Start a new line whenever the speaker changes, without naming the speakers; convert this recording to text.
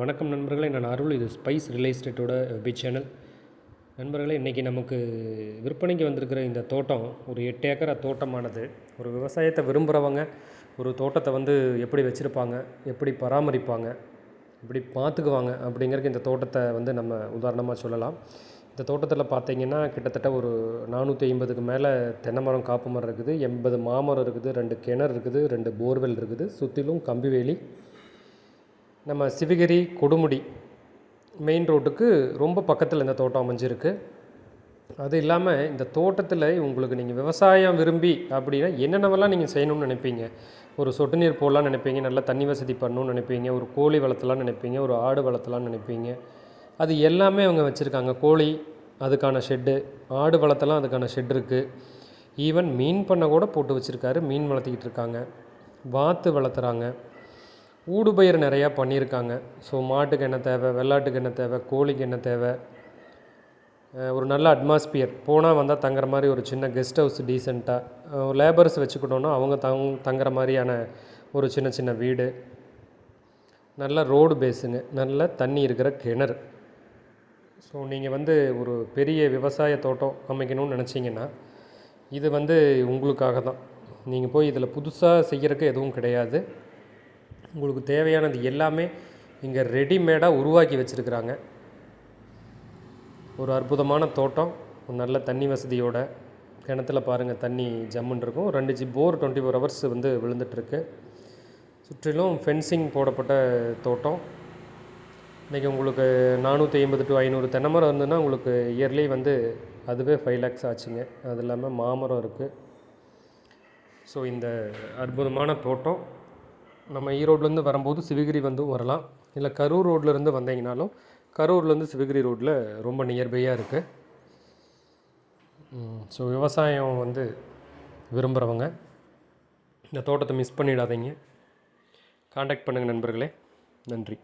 வணக்கம் நண்பர்களே நான் அருள். இது ஸ்பைஸ் ரியல் எஸ்டேட்டோட வெப் சேனல் நண்பர்களே இன்றைக்கி நமக்கு விற்பனைக்கு வந்திருக்கிற இந்த தோட்டம் ஒரு எட்டு ஏக்கரா தோட்டமானது. ஒரு விவசாயத்தை விரும்புகிறவங்க ஒரு தோட்டத்தை வந்து எப்படி வச்சுருப்பாங்க எப்படி பராமரிப்பாங்க எப்படி பார்த்துக்குவாங்க அப்படிங்கிறதுக்கு இந்த தோட்டத்தை வந்து நம்ம உதாரணமாக சொல்லலாம். இந்த தோட்டத்தில் பார்த்தீங்கன்னா கிட்டத்தட்ட ஒரு நானூற்றி ஐம்பதுக்கு மேலே தென்னை மரம் காப்பு மரம் இருக்குது. எண்பது மாமரம் இருக்குது ரெண்டு கிணறு இருக்குது ரெண்டு போர்வெல் இருக்குது. சுற்றிலும் கம்பி வேலி நம்ம சிவகிரி கொடுமுடி மெயின் ரோட்டுக்கு ரொம்ப பக்கத்தில் இந்த தோட்டம் அமைஞ்சிருக்கு. அது இல்லாமல் இந்த தோட்டத்தில் உங்களுக்கு நீங்கள் விவசாயம் விரும்பி அப்படின்னா என்னென்னவெல்லாம் நீங்கள் செய்யணும்னு நினைப்பீங்க? ஒரு சொட்டு நீர் போடலாம்னு நினைப்பீங்க நல்லா தண்ணி வசதி பண்ணணும்னு நினைப்பீங்க ஒரு கோழி வளர்த்தலாம்னு நினைப்பீங்க ஒரு ஆடு வளர்த்தலாம்னு நினைப்பீங்க. அது எல்லாமே அவங்க வச்சுருக்காங்க. கோழி அதுக்கான ஷெட்டு ஆடு வளர்த்தலாம் அதுக்கான ஷெட் இருக்குது ஈவன் மீன் பண்ணை கூட போட்டு வச்சுருக்காரு மீன் வளர்த்திக்கிட்டு இருக்காங்க. வாத்து வளர்த்துறாங்க. ஊடுபயிர் நிறையா பண்ணியிருக்காங்க. ஸோ மாட்டுக்கு என்ன தேவை வெள்ளாட்டுக்கு என்ன தேவை கோழிக்கு என்ன தேவை? ஒரு நல்ல அட்மாஸ்பியர் போனால் வந்தால் தங்குற மாதிரி ஒரு சின்ன கெஸ்ட் ஹவுஸ் டீசெண்டாக லேபர்ஸ் வச்சுக்கிட்டோன்னா அவங்க தங் தங்குற மாதிரியான ஒரு சின்ன சின்ன வீடு. நல்ல ரோடு பேஸுங்க நல்ல தண்ணி இருக்கிற கிணறு. ஸோ நீங்கள் வந்து ஒரு பெரிய விவசாய தோட்டம் அமைக்கணும்னு நினச்சிங்கன்னா இது வந்து உங்களுக்காக தான். நீங்கள் போய் இதில் புதுசாக செய்கிறதுக்கு எதுவும் கிடையாது. உங்களுக்கு தேவையானது எல்லாமே இங்கே ரெடிமேடாக உருவாக்கி வச்சுருக்குறாங்க. ஒரு அற்புதமான தோட்டம் ஒரு நல்ல தண்ணி வசதியோட கிணத்துல பாருங்கள் தண்ணி ஜம்முன்னு இருக்கும். ரெண்டு G bore twenty four hours வந்து விழுந்துட்டுருக்கு. சுற்றிலும் ஃபென்சிங் போடப்பட்ட தோட்டம். இன்றைக்கி உங்களுக்கு நானூற்றி ஐம்பது டு ஐநூறு தென்னை மரம் இருந்ததுன்னா உங்களுக்கு இயர்லி வந்து அதுவே ஃபைவ் லேக்ஸ் ஆச்சுங்க. அது இல்லாமல் மாமரம் இருக்குது ஸோ இந்த அற்புதமான தோட்டம். நம்ம ஈரோட்லேருந்து வரும்போது சிவகிரி வந்தும் வரலாம். இல்லை கரூர் ரோட்லேருந்து வந்தீங்கனாலும் கரூர்லேருந்து சிவகிரி ரோட்டில் ரொம்ப நியர்பையாக இருக்குது ஸோ விவசாயம் வந்து விரும்புகிறவங்க இந்த தோட்டத்தை மிஸ் பண்ணிடாதீங்க. காண்டாக்ட் பண்ணுங்கள் நண்பர்களே. நன்றி.